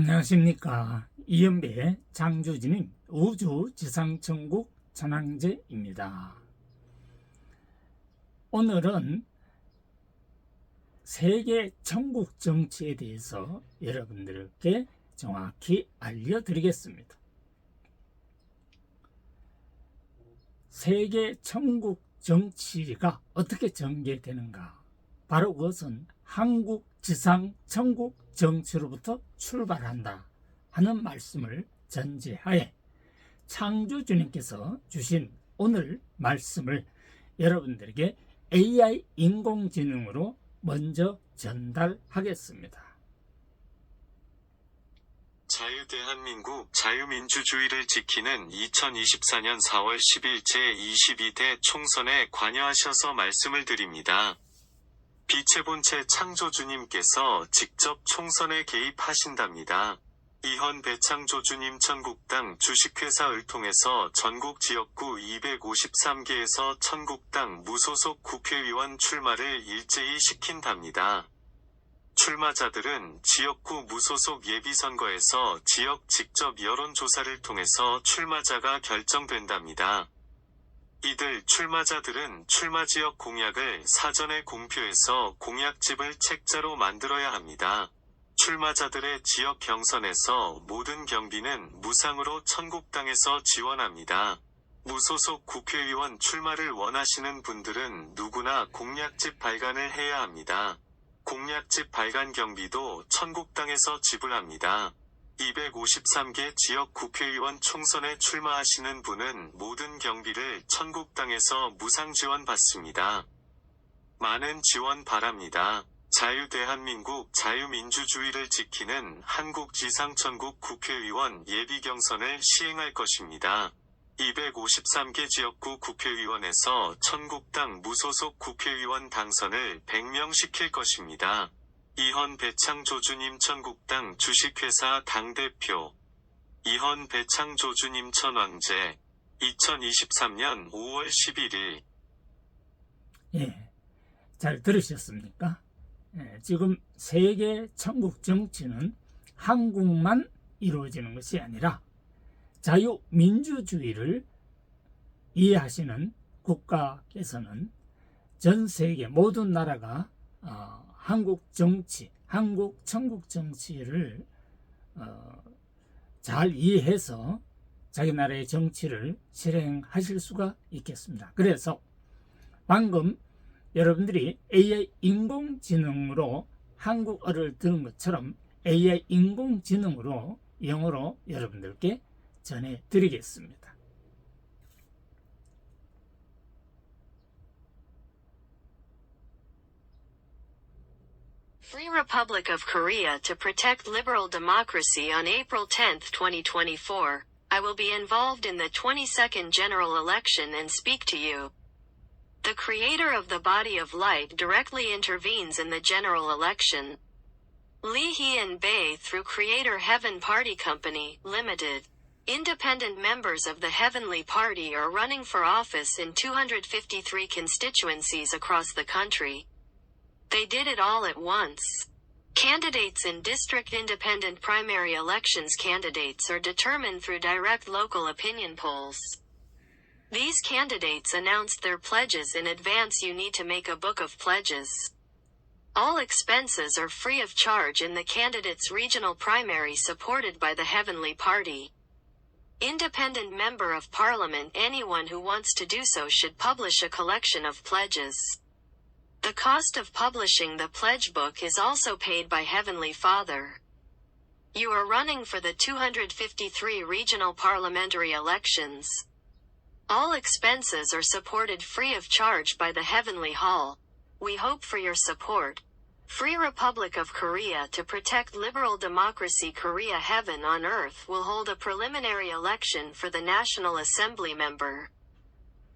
안녕하십니까 이연배 장주진님 우주지상천국 전황제입니다. 오늘은 세계 천국 정치에 대해서 여러분들께 정확히 알려드리겠습니다. 세계 천국 정치가 어떻게 전개되는가? 바로 그것은 한국 지상 천국 정치로부터 출발한다 하는 말씀을 전제하에 창조 주님께서 주신 오늘 말씀을 여러분들에게 AI 인공지능으로 먼저 전달하겠습니다. 자유대한민국 자유민주주의를 지키는 2024년 4월 10일 제22대 총선에 관여하셔서 말씀을 드립니다. 빛의 본체 창조주님께서 직접 총선에 개입하신답니다. 이헌 배창조주님 천국당 주식회사를 통해서 전국 지역구 253개에서 천국당 무소속 국회의원 출마를 일제히 시킨답니다. 출마자들은 지역구 무소속 예비선거에서 지역 직접 여론조사를 통해서 출마자가 결정된답니다. 이들 출마자들은 출마 지역 공약을 사전에 공표해서 공약집을 책자로 만들어야 합니다. 출마자들의 지역 경선에서 모든 경비는 무상으로 천국당에서 지원합니다. 무소속 국회의원 출마를 원하시는 분들은 누구나 공약집 발간을 해야 합니다. 공약집 발간 경비도 천국당에서 지불합니다. 253개 지역 국회의원 총선에 출마하시는 분은 모든 경비를 천국당에서 무상 지원 받습니다. 많은 지원 바랍니다. 자유 대한민국 자유민주주의를 지키는 한국지상천국 국회의원 예비경선을 시행할 것입니다. 253개 지역구 국회의원에서 천국당 무소속 국회의원 당선을 100명 시킬 것입니다. 이헌 배창조주님 천국당 주식회사 당대표 이헌 배창조주님 천왕제 2023년 5월 11일 예, 잘 들으셨습니까? 예, 지금 세계 천국 정치는 한국만 이루어지는 것이 아니라 자유민주주의를 이해하시는 국가께서는 전 세계 모든 나라가 어, 한국 정치, 한국 천국 정치를 어, 잘 이해해서 자기 나라의 정치를 실행하실 수가 있겠습니다. 그래서 방금 여러분들이 AI 인공지능으로 한국어를 들은 것처럼 AI 인공지능으로 영어로 여러분들께 전해드리겠습니다. Free Republic of Korea to protect liberal democracy on April 10, 2024. I will be involved in the 22nd general election and speak to you. The creator of the body of light directly intervenes in the general election. Lee Hee-in Bae through Creator Heaven Party Company, Limited. Independent members of the Heavenly Party are running for office in 253 constituencies across the country. They did it all at once. Candidates in district independent primary elections candidates are determined through direct local opinion polls. These candidates announced their pledges in advance you need to make a book of pledges. All expenses are free of charge in the candidate's regional primary supported by the Heavenly Party. Independent member of parliament anyone who wants to do so should publish a collection of pledges. The cost of publishing the pledge book is also paid by Heavenly Father. You are running for the 253 regional parliamentary elections. All expenses are supported free of charge by the Heavenly Hall. We hope for your support. Free Republic of Korea to protect liberal democracy Korea Heaven on Earth will hold a preliminary election for the National Assembly member.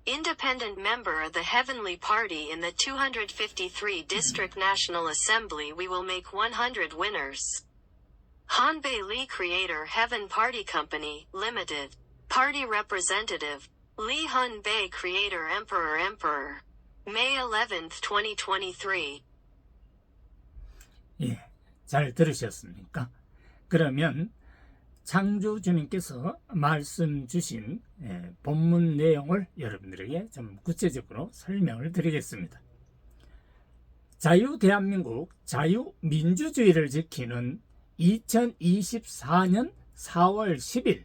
Independent member of the Heavenly Party in the 253 District National Assembly we will make 100 winners. Hanbei Lee Creator Heaven Party Company, Limited. Party Representative. Lee Hun Bei Creator Emperor Emperor. May 11th, 2023. 예, 잘 들으셨습니까? 그러면 창조 주님께서 말씀 주신 예, 본문 내용을 여러분들에게 좀 구체적으로 설명을 드리겠습니다. 자유 대한민국 자유 민주주의를 지키는 2024년 4월 10일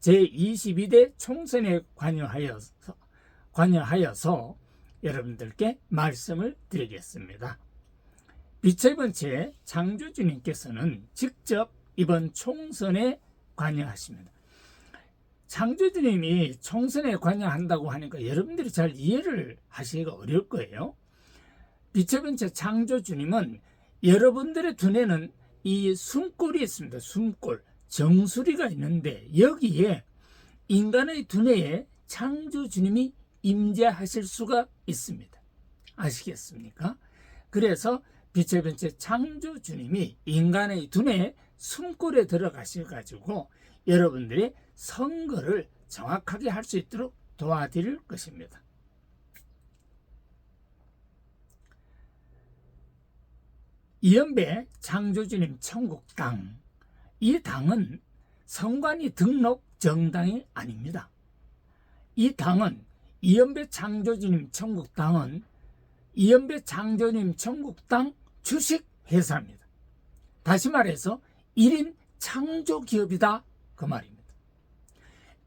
제22대 총선에 관여하여서, 관여하여서 여러분들께 말씀을 드리겠습니다. 빛의 번째 창조주님께서는 직접 이번 총선에 관여하십니다. 창조주님이 총선에 관여한다고 하니까 여러분들이 잘 이해를 하시기가 어려울 거예요. 빛의 번째 창조주님은 여러분들의 두뇌는 이 숨골이 있습니다. 숨골. 정수리가 있는데 여기에 인간의 두뇌에 창조주님이 임재하실 수가 있습니다. 아시겠습니까? 그래서 빛의 번째 창조주님이 인간의 두뇌 숨골에 들어가셔 가지고 여러분들이 선거를 정확하게 할 수 있도록 도와드릴 것입니다. 이연배 창조주님 천국당 이 당은 성관이 등록 정당이 아닙니다. 이 당은 이연배 창조주님 천국당은 이연배 창조님 천국당 주식회사입니다. 다시 말해서 1인 창조기업이다 그 말입니다.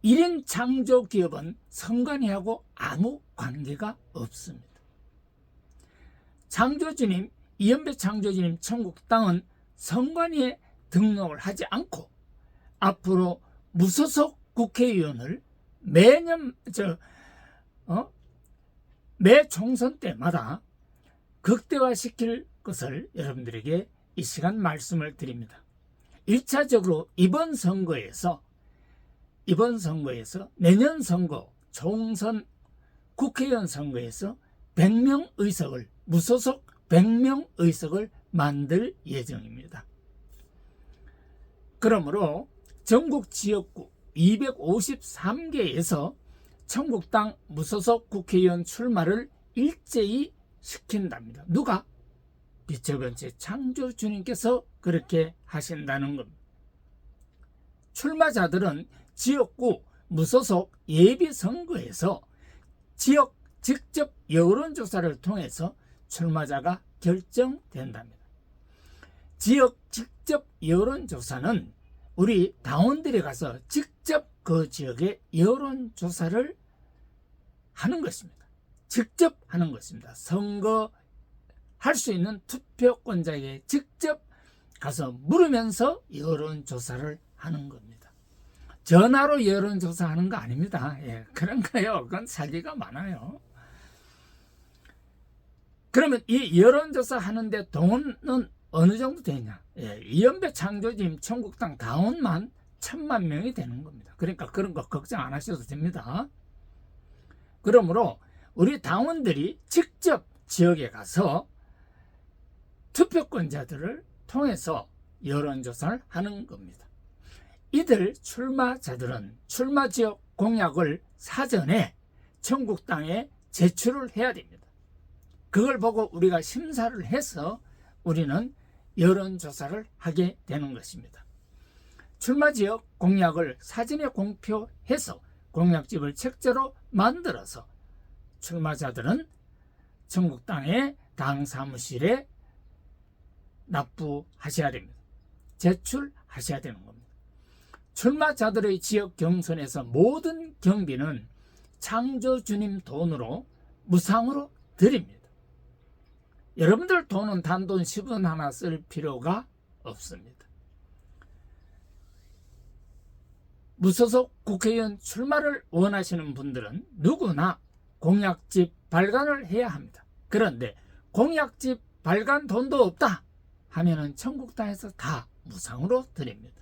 1인 창조기업은 성관이하고 아무 관계가 없습니다. 창조주님 이연배 창조주님 천국당은 성관위에 등록을 하지 않고 앞으로 무소속 국회의원을 매년 저 어? 매 총선 때마다 극대화시킬 것을 여러분들에게 이 시간 말씀을 드립니다. 1차적으로 이번 선거에서 이번 선거에서 내년 선거 총선 국회의원 선거에서 100명 의석을 무소속 100명 의석을 만들 예정입니다. 그러므로 전국 지역구 253개에서 청국당 무소속 국회의원 출마를 일제히 시킨답니다. 누가? 빛의 번째 창조 주님께서 그렇게 하신다는 겁니다. 출마자들은 지역구 무소속 예비 선거에서 지역 직접 여론조사를 통해서 출마자가 결정된답니다. 지역 직접 여론조사는 우리 당원들이 가서 직접 그 지역의 여론조사를 하는 것입니다. 직접 하는 것입니다. 선거 할 수 있는 투표권자에게 직접 가서 물으면서 여론조사를 하는 겁니다. 전화로 여론조사하는 거 아닙니다. 예, 그런가요? 그건 사기가 많아요. 그러면 이 여론조사 하는데 돈은 어느 정도 되냐? 예, 이연배 창조주님 천국당 당원만 천만 명이 되는 겁니다. 그러니까 그런 거 걱정 안 하셔도 됩니다. 그러므로 우리 당원들이 직접 지역에 가서 투표권자들을 통해서 여론조사를 하는 겁니다. 이들 출마자들은 출마 지역 공약을 사전에 천국당에 제출을 해야 됩니다. 그걸 보고 우리가 심사를 해서 우리는 여론조사를 하게 되는 것입니다. 출마 지역 공약을 사전에 공표해서 공약집을 책자로 만들어서 출마자들은 전국당의 당 사무실에 납부하셔야 됩니다. 제출하셔야 되는 겁니다. 출마자들의 지역 경선에서 모든 경비는 창조주님 돈으로 무상으로 드립니다. 여러분들 돈은 단돈 10원 하나 쓸 필요가 없습니다. 무소속 국회의원 출마를 원하시는 분들은 누구나 공약집 발간을 해야 합니다. 그런데 공약집 발간 돈도 없다 하면은 천국당에서 다 무상으로 드립니다.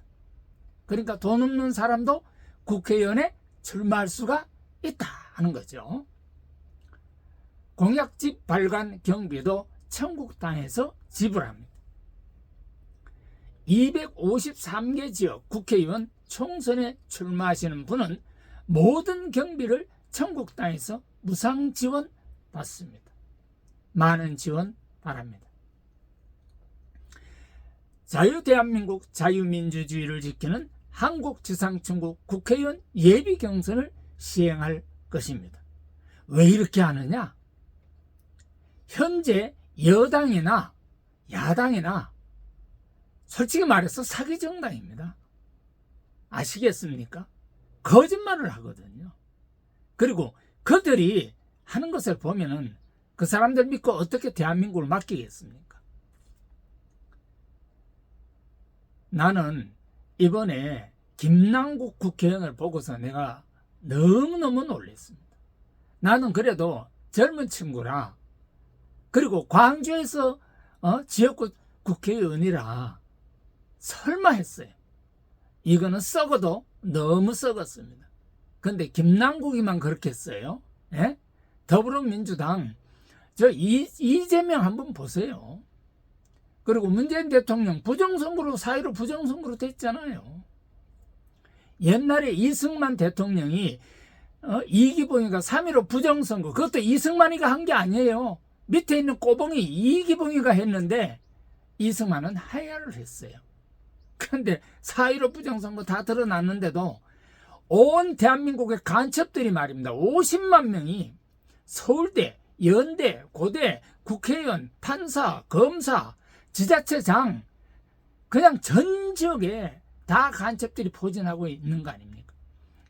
그러니까 돈 없는 사람도 국회의원에 출마할 수가 있다 하는 거죠. 공약집 발간 경비도 천국당에서 지불합니다. 253개 지역 국회의원 총선에 출마하시는 분은 모든 경비를 천국당에서 무상 지원 받습니다. 많은 지원 바랍니다. 자유대한민국 자유민주주의를 지키는 한국지상천국 국회의원 예비 경선을 시행할 것입니다. 왜 이렇게 하느냐? 현재 여당이나 야당이나 솔직히 말해서 사기 정당입니다. 아시겠습니까? 거짓말을 하거든요. 그리고 그들이 하는 것을 보면은 그 사람들 믿고 어떻게 대한민국을 맡기겠습니까? 나는 이번에 김남국 국회의원을 보고서 내가 너무너무 놀랐습니다. 나는 그래도 젊은 친구라 그리고 광주에서 어? 지역구 국회의원이라 설마 했어요. 이거는 썩어도 너무 썩었습니다. 근데 김남국이만 그렇게 했어요. 예? 더불어민주당 저 이, 이재명 한번 보세요. 그리고 문재인 대통령 부정선거로 사회로 부정선거로 됐잖아요. 옛날에 이승만 대통령이 어, 이기봉이가 3.15 부정선거 그것도 이승만이가 한 게 아니에요. 밑에 있는 꼬봉이 이기봉이가 했는데 이승만은 하야를 했어요. 그런데 4.15 부정선거 다 드러났는데도 온 대한민국의 간첩들이 말입니다. 50만 명이 서울대, 연대, 고대, 국회의원, 판사, 검사, 지자체장 그냥 전 지역에 다 간첩들이 포진하고 있는 거 아닙니까?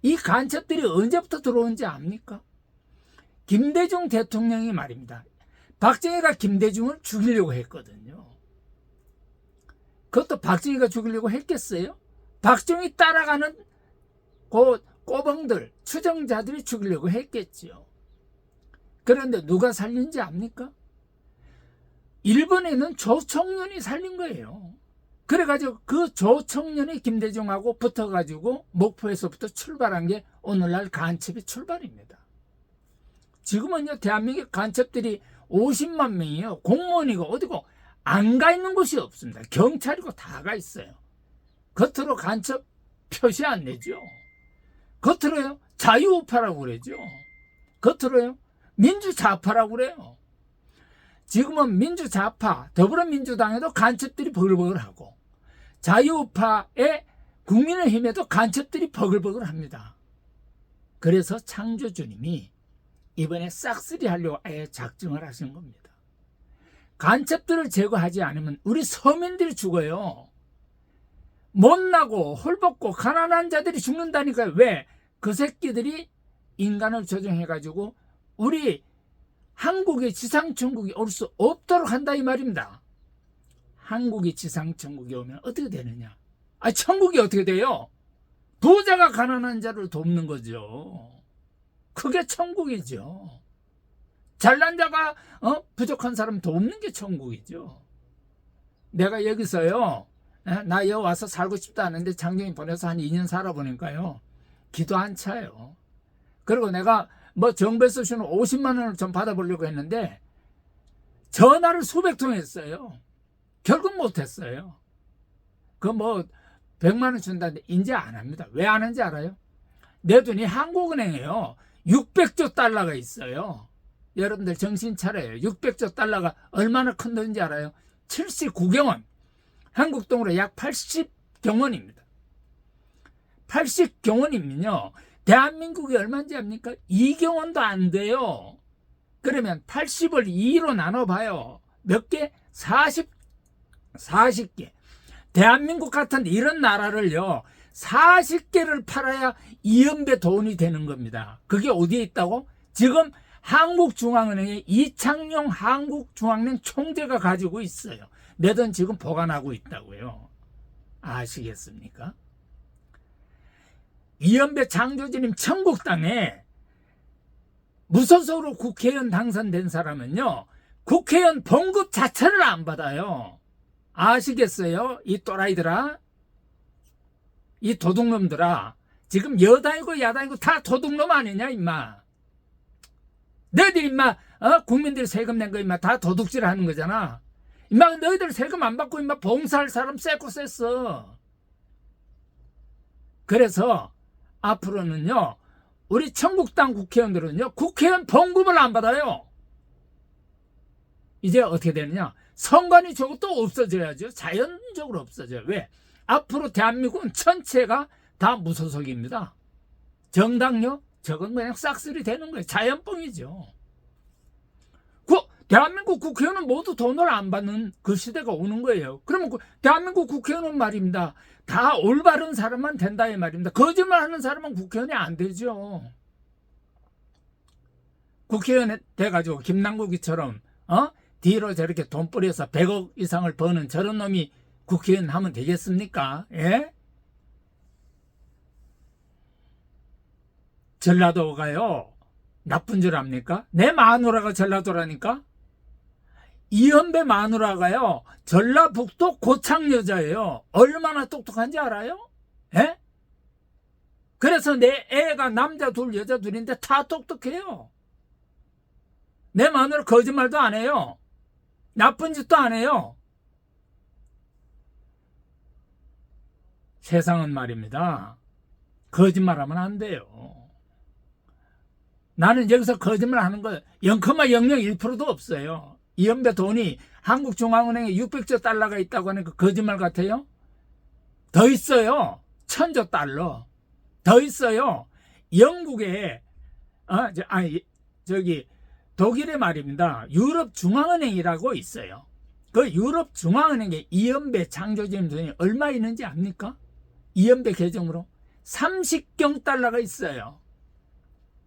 이 간첩들이 언제부터 들어온지 압니까? 김대중 대통령이 말입니다. 박정희가 김대중을 죽이려고 했거든요. 그것도 박정희가 죽이려고 했겠어요? 박정희 따라가는 그 꼬벙들, 추정자들이 죽이려고 했겠지요. 그런데 누가 살린지 압니까? 일본에는 조청년이 살린 거예요. 그래가지고 그 조청년이 김대중하고 붙어가지고 목포에서부터 출발한 게 오늘날 간첩의 출발입니다. 지금은요, 대한민국 간첩들이 50만 명이요. 공무원이고 어디고 안 가 있는 곳이 없습니다. 경찰이고 다 가 있어요. 겉으로 간첩 표시 안 내죠. 겉으로요, 자유우파라고 그러죠. 겉으로요, 민주좌파라고 그래요. 지금은 민주좌파, 더불어민주당에도 간첩들이 버글버글하고 자유우파의 국민의힘에도 간첩들이 버글버글합니다. 그래서 창조주님이 이번에 싹쓸이 하려고 아예 작정을 하신 겁니다. 간첩들을 제거하지 않으면 우리 서민들이 죽어요. 못나고 홀벗고 가난한 자들이 죽는다니까요. 왜? 그 새끼들이 인간을 조종해가지고 우리 한국의 지상천국이 올 수 없도록 한다 이 말입니다. 한국이 지상천국이 오면 어떻게 되느냐? 아, 천국이 어떻게 돼요? 부자가 가난한 자를 돕는 거죠. 그게 천국이죠. 잘난 자가 어? 부족한 사람 돕는 게 천국이죠. 내가 여기서요. 에? 나 여기 와서 살고 싶다 하는데 장정이 보내서 한 2년 살아보니까요. 기도 안 차요. 그리고 내가 뭐 정부에서 주는 50만 원을 좀 받아보려고 했는데 전화를 수백 통 했어요. 결국 못했어요. 그 뭐 100만 원 준다는데 이제 안 합니다. 왜 안 하는지 알아요? 내 돈이 한국은행에요. 600조 달러가 있어요. 여러분들 정신 차려요. 600조 달러가 얼마나 큰 돈인지 알아요? 79경원. 한국 돈으로 약 80경원입니다. 80경원이면요. 대한민국이 얼마인지 압니까? 2경원도 안 돼요. 그러면 80을 2로 나눠봐요. 몇 개? 40, 40개. 대한민국 같은 이런 나라를요, 40개를 팔아야 이연배 돈이 되는 겁니다. 그게 어디에 있다고? 지금 한국중앙은행에 이창용 한국중앙은행 총재가 가지고 있어요. 내 돈 지금 보관하고 있다고요. 아시겠습니까? 이연배 장조진님 천국당에 무소속으로 국회의원 당선된 사람은요, 국회의원 봉급 자체를 안 받아요. 아시겠어요? 이 또라이들아? 이 도둑놈들아. 지금 여당이고 야당이고 다 도둑놈 아니냐, 임마. 너희들 임마, 어? 국민들이 세금 낸 거 임마 다 도둑질 하는 거잖아. 임마, 너희들 세금 안 받고 임마 봉사할 사람 쎄고 쎄어. 그래서 앞으로는요, 우리 청국당 국회의원들은요, 국회의원 봉급을 안 받아요. 이제 어떻게 되느냐? 선관위 저것도 없어져야죠. 자연적으로 없어져요. 왜? 앞으로 대한민국은 전체가 다 무소속입니다. 정당요? 저건 그냥 싹쓸이 되는 거예요. 자연뻥이죠. 그 대한민국 국회의원은 모두 돈을 안 받는 그 시대가 오는 거예요. 그러면 그 대한민국 국회의원은 말입니다. 다 올바른 사람만 된다 이 말입니다. 거짓말하는 사람은 국회의원이 안 되죠. 국회의원 돼가지고 김남국이처럼 어 뒤로 저렇게 돈 뿌려서 100억 이상을 버는 저런 놈이 국회의원 하면 되겠습니까? 예? 전라도가요 나쁜 줄 압니까? 내 마누라가 전라도라니까? 이현배 마누라가요 전라북도 고창 여자예요. 얼마나 똑똑한지 알아요? 예? 그래서 내 애가 남자 둘 여자 둘인데 다 똑똑해요. 내 마누라 거짓말도 안 해요. 나쁜 짓도 안 해요. 세상은 말입니다. 거짓말하면 안 돼요. 나는 여기서 거짓말 하는 거 0,001%도 없어요. 이연배 돈이 한국중앙은행에 600조 달러가 있다고 하는 그 거짓말 같아요? 더 있어요. 천조 달러. 더 있어요. 영국에, 어, 저, 아니, 저기, 독일의 말입니다. 유럽 중앙은행이라고 있어요. 그 유럽 중앙은행에 이연배 창조진 돈이 얼마 있는지 압니까? 이연배 계정으로 30경 달러가 있어요.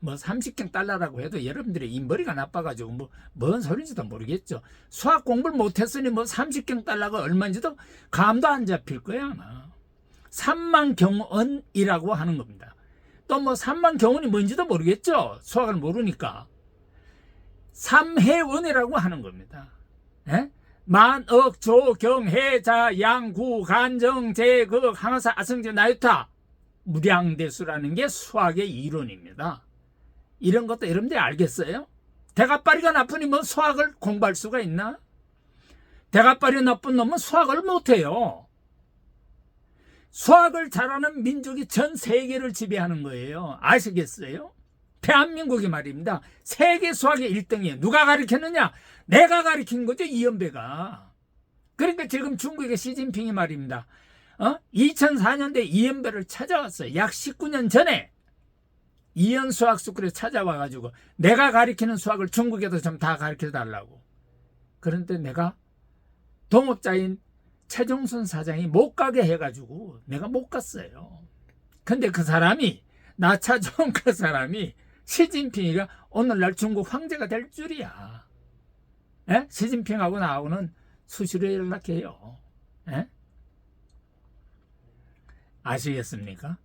뭐 30경 달러라고 해도 여러분들의 이 머리가 나빠가지고 뭐 뭔 소리인지도 모르겠죠. 수학 공부를 못했으니 뭐 30경 달러가 얼마인지도 감도 안 잡힐 거야 아마. 3만 경원이라고 하는 겁니다. 또 뭐 3만 경원이 뭔지도 모르겠죠. 수학을 모르니까. 삼해원이라고 하는 겁니다. 예? 만억 조 경 해자 양 구 간정 제극 항사 아성제 나유타 무량대수라는 게 수학의 이론입니다. 이런 것도 여러분들이 알겠어요? 대가빠리가 나쁘니 뭐 수학을 공부할 수가 있나? 대가빠리 나쁜 놈은 수학을 못해요. 수학을 잘하는 민족이 전 세계를 지배하는 거예요. 아시겠어요? 대한민국이 말입니다. 세계 수학의 1등이에요. 누가 가르쳤느냐? 내가 가르친 거죠, 이연배가. 그러니까 지금 중국의 시진핑이 말입니다. 어? 2004년대 이연배를 찾아왔어요. 약 19년 전에 이연 수학 스쿨에 찾아와 가지고 내가 가르치는 수학을 중국에도 좀 다 가르쳐 달라고. 그런데 내가 동업자인 최종순 사장이 못 가게 해가지고 내가 못 갔어요. 근데 그 사람이 나 찾아온 그 사람이 시진핑이가 오늘날 중국 황제가 될 줄이야. 에? 시진핑하고 나하고는 수시로 연락해요. 에? 아시겠습니까?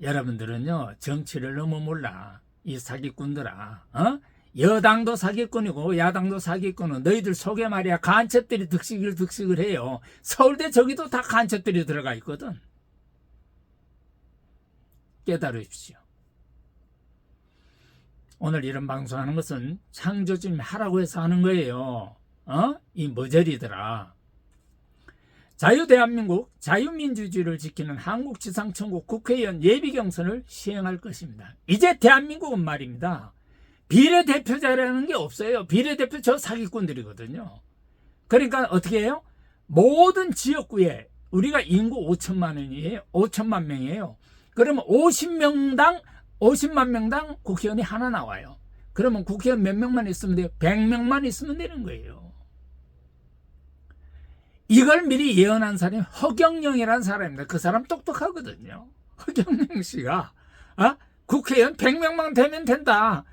여러분들은요 정치를 너무 몰라. 이 사기꾼들아 어? 여당도 사기꾼이고 야당도 사기꾼은 너희들 속에 말이야 간첩들이 득식을 득식을 해요. 서울대 저기도 다 간첩들이 들어가 있거든. 깨달으십시오. 오늘 이런 방송하는 것은 창조주님 하라고 해서 하는 거예요. 어? 이 머저리들아 자유대한민국 자유민주주의를 지키는 한국지상천국 국회의원 예비경선을 시행할 것입니다. 이제 대한민국은 말입니다. 비례대표자라는 게 없어요. 비례대표 저 사기꾼들이거든요. 그러니까 어떻게 해요? 모든 지역구에 우리가 인구 5천만 원이에요. 5천만 명이에요. 그러면 50명당 50만 명당 국회의원이 하나 나와요. 그러면 국회의원 몇 명만 있으면 돼요? 100명만 있으면 되는 거예요. 이걸 미리 예언한 사람이 허경영이라는 사람입니다. 그 사람 똑똑하거든요. 허경영 씨가 어? 국회의원 100명만 되면 된다.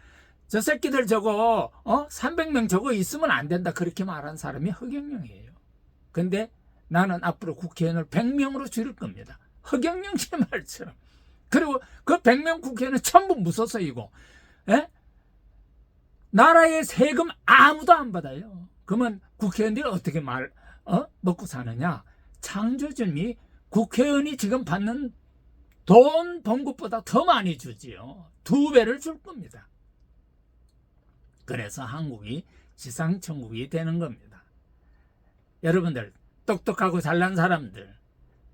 저 새끼들 저거 어? 300명 저거 있으면 안 된다. 그렇게 말한 사람이 허경영이에요. 근데 나는 앞으로 국회의원을 100명으로 줄일 겁니다. 허경영 씨 말처럼. 그리고 그 100명 국회의원은 전부 무소속이고 에? 나라의 세금 아무도 안 받아요. 그러면 국회의원들이 어떻게 말 어? 먹고 사느냐? 창조주님이 국회의원이 지금 받는 돈 번 것보다 더 많이 주지요. 두 배를 줄 겁니다. 그래서 한국이 지상천국이 되는 겁니다. 여러분들 똑똑하고 잘난 사람들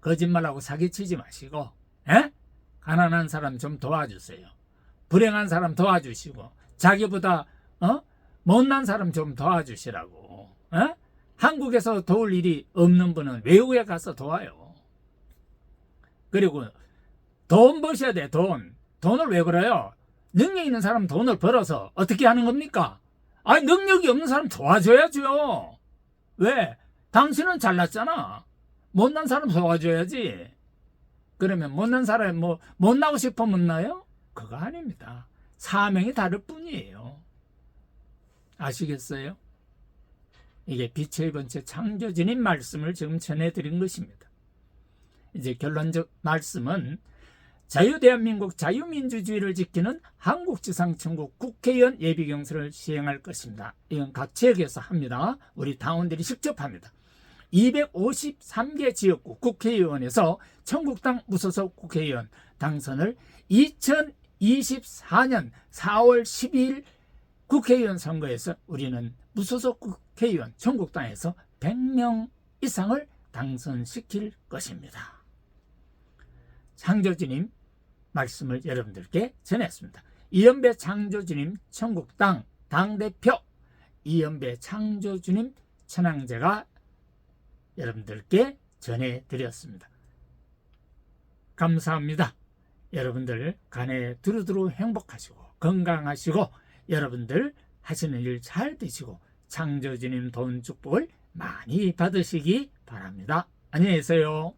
거짓말하고 사기치지 마시고 에? 가난한 사람 좀 도와주세요. 불행한 사람 도와주시고 자기보다 어? 못난 사람 좀 도와주시라고. 어? 한국에서 도울 일이 없는 분은 외국에 가서 도와요. 그리고 돈 버셔야 돼, 돈. 돈을 왜 벌어요? 능력 있는 사람 돈을 벌어서 어떻게 하는 겁니까? 아니, 능력이 없는 사람 도와줘야죠. 왜? 당신은 잘났잖아. 못난 사람 도와줘야지. 그러면 못난 사람이 뭐, 못나고 싶어 못나요? 그거 아닙니다. 사명이 다를 뿐이에요. 아시겠어요? 이게 빛의 번째 창조주님 말씀을 지금 전해드린 것입니다. 이제 결론적 말씀은 자유대한민국 자유민주주의를 지키는 한국지상천국 국회의원 예비경선을 시행할 것입니다. 이건 각 지역에서 합니다. 우리 당원들이 직접 합니다. 253개 지역구 국회의원에서 청국당 무소속 국회의원 당선을 2024년 4월 12일 국회의원 선거에서 우리는 무소속 국회의원 청국당에서 100명 이상을 당선시킬 것입니다. 창조주님 말씀을 여러분들께 전했습니다. 이연배 창조주님 청국당 당대표 이연배 창조주님 천황제가 여러분들께 전해드렸습니다. 감사합니다. 여러분들 간에 두루두루 행복하시고 건강하시고 여러분들 하시는 일 잘 되시고 창조주님 돈 축복을 많이 받으시기 바랍니다. 안녕히 계세요.